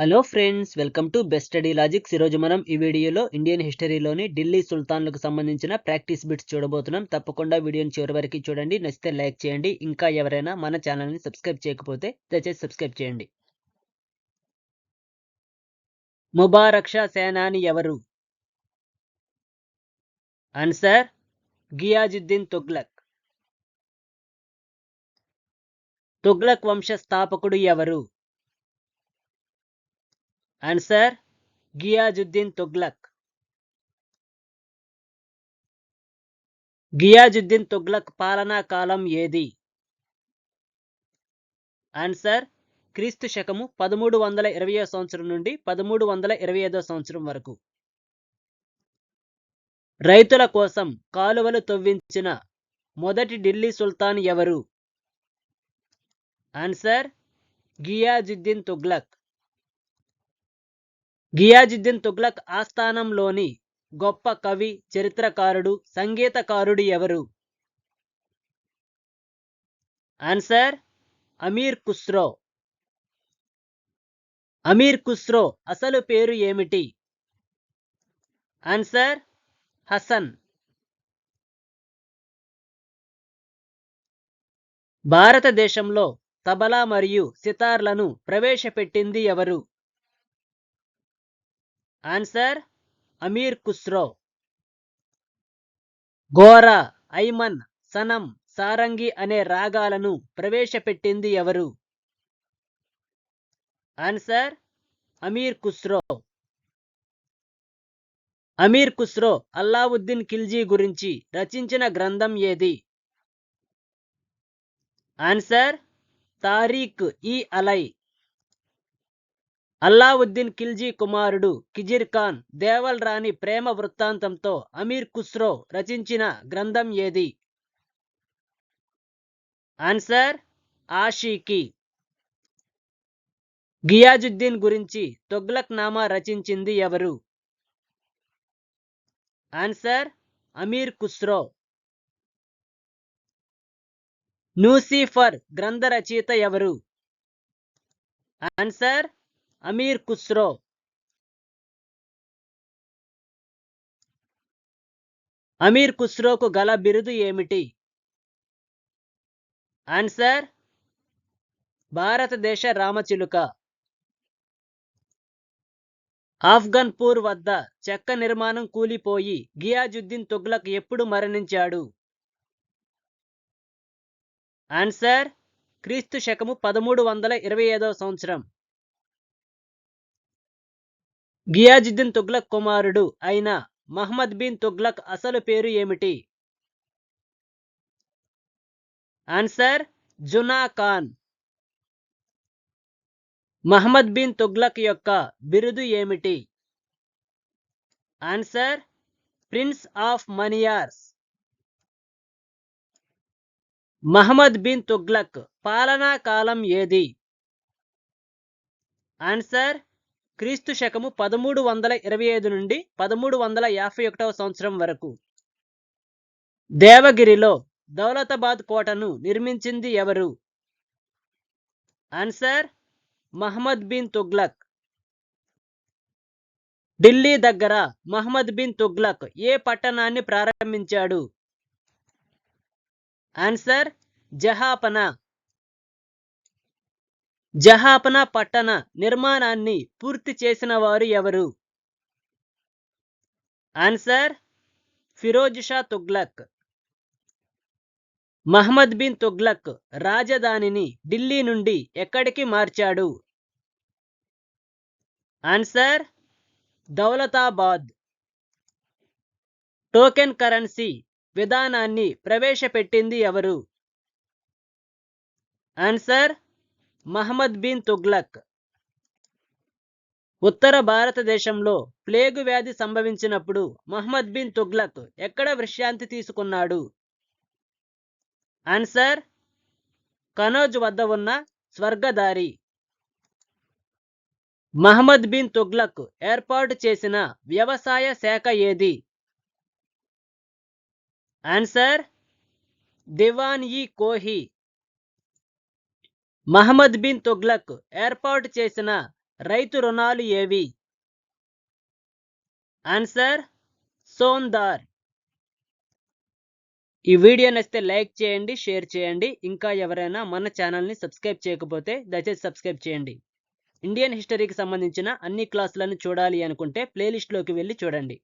Hello friends welcome to best study logics ఈరోజు మనం ఈ వీడియోలో ఇండియన్ హిస్టరీలోని ఢిల్లీ సుల్తాన్లకు సంబంధించిన ప్రాక్టీస్ బిట్స్ చూడబోతున్నాం. తప్పకుండా వీడియోని చివరి వరకు చూడండి. నచ్చితే లైక్ చేయండి. ఇంకా ఎవరైనా మన ఛానల్ని సబ్స్క్రైబ్ చేయకపోతే దయచేసి సబ్స్క్రైబ్ చేయండి. ముబారక్షా సేనాని ఎవరు? ఆన్సర్ గియాజుద్దీన్ తుగ్లక్. తుగ్లక్ వంశ స్థాపకుడు ఎవరు? ఆన్సర్ గియాజుద్దీన్ తుగ్లక్ గియాజుద్దీన్ తుగ్లక్ పాలనా కాలం ఏది? ఆన్సర్ క్రీస్తు శకము పదమూడు వందల ఇరవయో సంవత్సరం నుండి పదమూడు వందల ఇరవై ఐదో సంవత్సరం వరకు. రైతుల కోసం కాలువలు తవ్వించిన మొదటి ఢిల్లీ సుల్తాన్ ఎవరు? ఆన్సర్ గియాజుద్దీన్ తుగ్లక్ గియాజుద్దీన్ తుగ్లక్ ఆస్థానంలోని గొప్ప కవి చరిత్రకారుడు సంగీతకారుడు ఎవరు? ఆన్సర్ అమీర్ ఖుస్రో. అమీర్ ఖుస్రో అసలు పేరు ఏమిటి? ఆన్సర్ హసన్. భారతదేశంలో తబలా మరియు సితార్లను ప్రవేశపెట్టింది ఎవరు? ఆన్సర్ అమీర్ ఖుస్రో. గోరా ఐమన్ సనం సారంగి అనే రాగాలను ప్రవేశపెట్టింది ఎవరు? ఆన్సర్ అమీర్ ఖుస్రో. అమీర్ ఖుస్రో అల్లావుద్దీన్ ఖిల్జీ గురించి రచించిన గ్రంథం ఏది? ఆన్సర్ తారీఖ్ ఈ అలై. అల్లావుద్దీన్ ఖిల్జీ కుమారుడు కిజిర్ ఖాన్ దేవల్ రాణి ప్రేమ వృత్తాంతంతో అమీర్ ఖుస్రో రచించిన గ్రంథం ఏది? ఆన్సర్ ఆషీకి. గియాజుద్దీన్ గురించి తొగ్లక్ నామా రచించింది ఎవరు? ఆన్సర్ అమీర్ ఖుస్రో. నూసిఫర్ గ్రంథ రచయిత ఎవరు? ఆన్సర్ అమీర్ ఖుస్రో. అమీర్ ఖుస్రోకు గల బిరుదు ఏమిటి? ఆన్సర్ భారతదేశ రామచిలుక. ఆఫ్ఘన్పూర్ వద్ద చెక్క నిర్మాణం కూలిపోయి గియాజుద్దీన్ తుగ్లక్ ఎప్పుడు మరణించాడు? ఆన్సర్ క్రీస్తు శకము పదమూడు వందల ఇరవై ఐదవ సంవత్సరం. గియాజుద్దీన్ తుగ్లక్ కుమారుడు అయిన మహమ్మద్ బిన్ తుగ్లక్ అసలు పేరు ఏమిటి? ఆన్సర్ జునా ఖాన్. మహమ్మద్ బిన్ తుగ్లక్ యొక్క బిరుదు ఏమిటి? Answer prince of moneyers. Muhammad bin Tughlaq పాలనా కాలం ఏది? ఆన్సర్ క్రీస్తు శకము పదమూడు వందల ఇరవై ఐదు నుండి పదమూడు వందల యాభై ఒకటవ సంవత్సరం వరకు. దేవగిరిలో దౌలతాబాద్ కోటను నిర్మించింది ఎవరు? ఆన్సర్ మహమ్మద్ బిన్ తుగ్లక్. ఢిల్లీ దగ్గర మహమ్మద్ బిన్ తుగ్లక్ ఏ పట్టణాన్ని ప్రారంభించాడు? ఆన్సర్ జహాపనా. జహాపనా పట్టణ నిర్మాణాన్ని పూర్తి చేసిన వారు ఎవరు? ఆన్సర్ ఫిరోజ్ షా తుగ్లక్. మహమ్మద్ బిన్ తుగ్లక్ రాజధానిని ఢిల్లీ నుండి ఎక్కడికి మార్చాడు? ఆన్సర్ దౌలతాబాద్. టోకెన్ కరెన్సీ విధానాన్ని ప్రవేశపెట్టింది ఎవరు? ఆన్సర్ మహమ్మద్ బిన్ తుగ్లక్. ఉత్తర భారతదేశంలో ప్లేగు వ్యాధి సంభవించినప్పుడు మహమ్మద్ బిన్ తుగ్లక్ ఎక్కడ విశ్రాంతి తీసుకున్నాడు? ఆన్సర్ కనోజ్ వద్ద ఉన్న స్వర్గదారి. మహమ్మద్ బిన్ తుగ్లక్ ఏర్పాటు చేసిన వ్యవసాయ శాఖ ఏది? ఆన్సర్ దివాన్ ఈ కోహి. మహమ్మద్ బిన్ తుగ్లక్ ఏర్పాటు చేసిన రైతు రుణాలు ఏవి? ఆన్సర్ సోందార్. ఈ వీడియో నచ్చితే లైక్ చేయండి షేర్ చేయండి. ఇంకా ఎవరైనా మన ఛానల్ని సబ్స్క్రైబ్ చేయకపోతే దయచేసి సబ్స్క్రైబ్ చేయండి. ఇండియన్ హిస్టరీకి సంబంధించిన అన్ని క్లాసులను చూడాలి అనుకుంటే ప్లేలిస్ట్లోకి వెళ్ళి చూడండి.